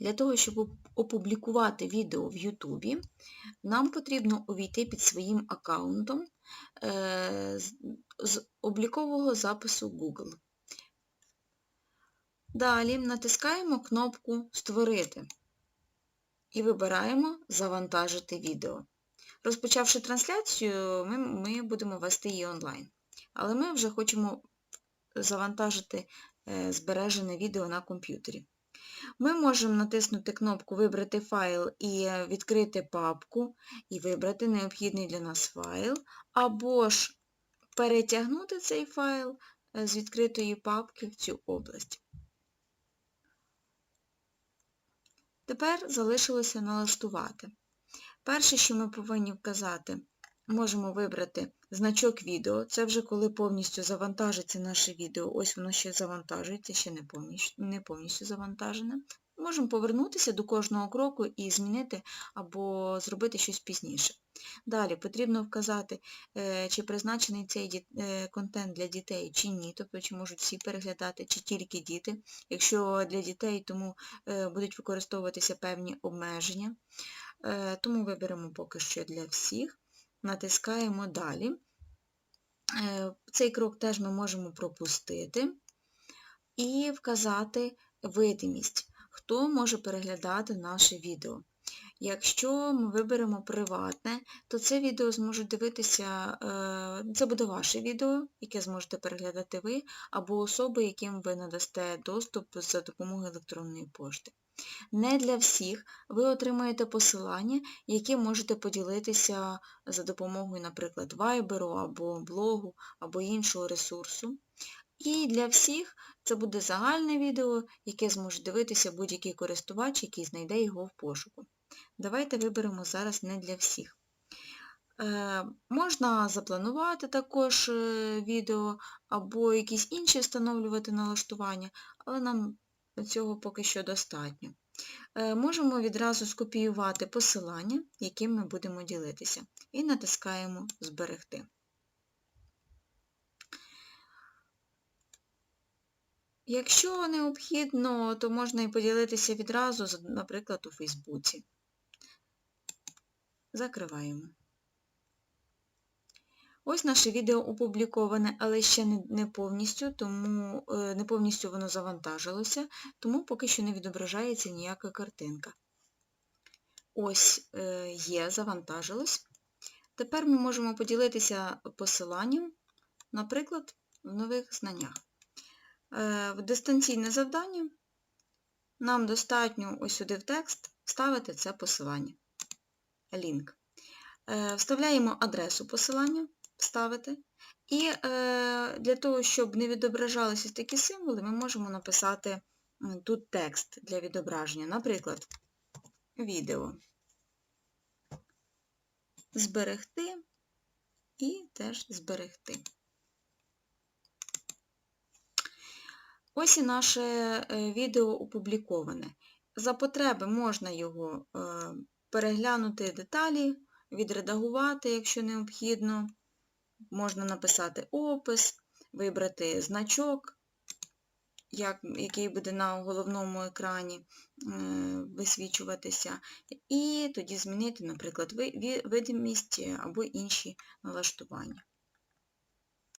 Для того, щоб опублікувати відео в Ютубі, нам потрібно увійти під своїм аккаунтом е, з- облікового запису Google. Далі натискаємо кнопку Створити і вибираємо Завантажити відео. Розпочавши трансляцію, ми, ми будемо вести її онлайн. Але ми вже хочемо завантажити е, збережене відео на комп'ютері. Ми можемо натиснути кнопку Вибрати файл і відкрити папку, і вибрати необхідний для нас файл, або ж перетягнути цей файл е, з відкритої папки в цю область. Тепер залишилося налаштувати. Перше, що ми повинні вказати, можемо вибрати значок відео. Це вже коли повністю завантажиться наше відео. Ось воно ще завантажується, ще не повністю, не повністю завантажене. Можемо повернутися до кожного кроку і змінити або зробити щось пізніше. Далі потрібно вказати, е, чи призначений цей е, контент для дітей чи ні, тобто чи можуть всі переглядати, чи тільки діти. Якщо для дітей, тому е, будуть використовуватися певні обмеження. Тому виберемо поки що для всіх, натискаємо далі. Е, Цей крок теж ми можемо пропустити і вказати видимість, хто може переглядати наше відео. Якщо ми виберемо приватне, то це відео зможуть дивитися, е, це буде ваше відео, яке зможете переглядати ви, або особи, яким ви надасте доступ за допомогою електронної пошти. Не для всіх ви отримаєте посилання, яке можете поділитися за допомогою, наприклад, Viber або блогу, або іншого ресурсу. І для всіх це буде загальне відео, яке зможе дивитися будь-який користувач, який знайде його в пошуку. Давайте виберемо зараз не для всіх. Е, можна запланувати також е, відео або якісь інші встановлювати налаштування, але нам цього поки що достатньо. Е, можемо відразу скопіювати посилання, яким ми будемо ділитися, і натискаємо Зберегти. Якщо необхідно, то можна і поділитися відразу, наприклад, у Фейсбуці. Закриваємо. Ось наше відео опубліковане, але ще не, повністю, тому е, не повністю воно завантажилося, тому поки що не відображається ніяка картинка. Ось е, є, завантажилось. Тепер ми можемо поділитися посиланням, наприклад, в нових знаннях. Е, В дистанційне завдання нам достатньо ось сюди в текст вставити це посилання. Лінк. Вставляємо адресу посилання, вставити. І е, для того, щоб не відображалися такі символи, ми можемо написати тут текст для відображення. Наприклад, відео. Зберегти і теж зберегти. Ось і наше е, відео опубліковане. За потреби можна його е, переглянути деталі, відредагувати, якщо необхідно. Можна написати опис, вибрати значок, як, який буде на головному екрані е, висвічуватися, і тоді змінити, наприклад, видимість або інші налаштування.